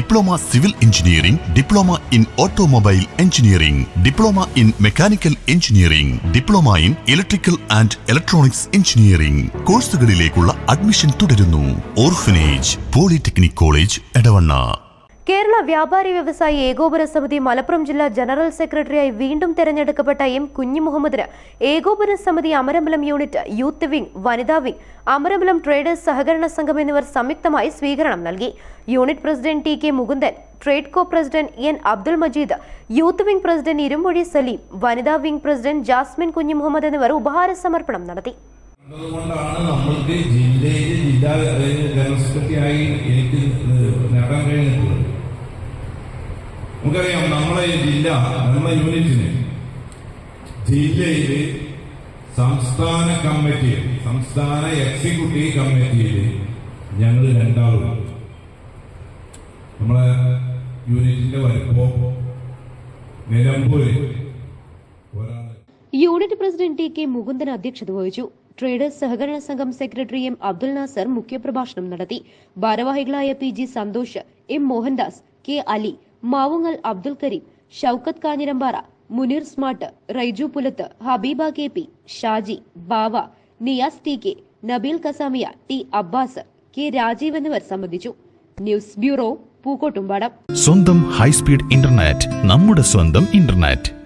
Diploma civil engineering diploma in automobile engineering diploma in mechanical engineering diploma in electrical and electronics engineering. കോഴ്സുകളിലേക്കുള്ള admission തുടരുന്നു. Orphanage polytechnic college Edavanna. Kerala വ്യാപാരി വ്യവസായി ഏകോപന സമിതി മലപ്പുറം ജില്ലാ general സെക്രട്ടറിയായി വീണ്ടും തെരഞ്ഞെടുക്കപ്പെട്ട എം കുഞ്ഞിമുഹമ്മദിന് ഏകോപന സമിതി അമരമ്പലം യൂണിറ്റ് യൂത്ത് വിംഗ് വനിതാ വിംഗ് അമരമ്പലം ട്രേഡേഴ്സ് സഹകരണ സംഘം എന്നിവർ സംയുക്തമായി സ്വീകരണം നൽകി. Unit president T K Mukundan trade co president N Abdul Majeed youth wing president Irumbozhi Saleem വനിതാ വിംഗ് പ്രസിഡന്റ് ജാസ്മിൻ കുഞ്ഞിമുഹമ്മദ് എന്നിവർ ഉപഹാര സമർപ്പണം നടത്തി. അതുകൊണ്ടാണ് നമ്മൾക്ക് ജില്ലാ ജനറൽ സെക്രട്ടറി ആയി എനിക്ക് നേടാൻ നമുക്കറിയാം നമ്മളെ ജില്ല നമ്മളെ യൂണിറ്റിന് ജില്ലയിൽ സംസ്ഥാന കമ്മിറ്റിയിൽ സംസ്ഥാന എക്സിക്യൂട്ടീവ് കമ്മിറ്റിയിൽ ഞങ്ങൾ രണ്ടാളും നമ്മളെ യൂണിറ്റിന്റെ വലുപ്പോ Nilambur unit president T K Mukundan അധ്യക്ഷത വഹിച്ചു. ട്രേഡേഴ്സ് സഹകരണ സംഘം സെക്രട്ടറി എം അബ്ദുൽ നാസർ മുഖ്യപ്രഭാഷണം നടത്തി. ഭാരവാഹികളായ P G Santhosh M Mohandas K Ali Mavungal Abdul Kareem Shoukath Kanjirampara Muneer smart Raiju Pulath Habeeba K P Shaji Bava Niyas T K Nabeel Kasamiya T Abbas K Rajeev എന്നിവർ സംബന്ധിച്ചു. News bureau Pookkottumpadam. സ്വന്തം high speed internet നമ്മുടെ സ്വന്തം internet.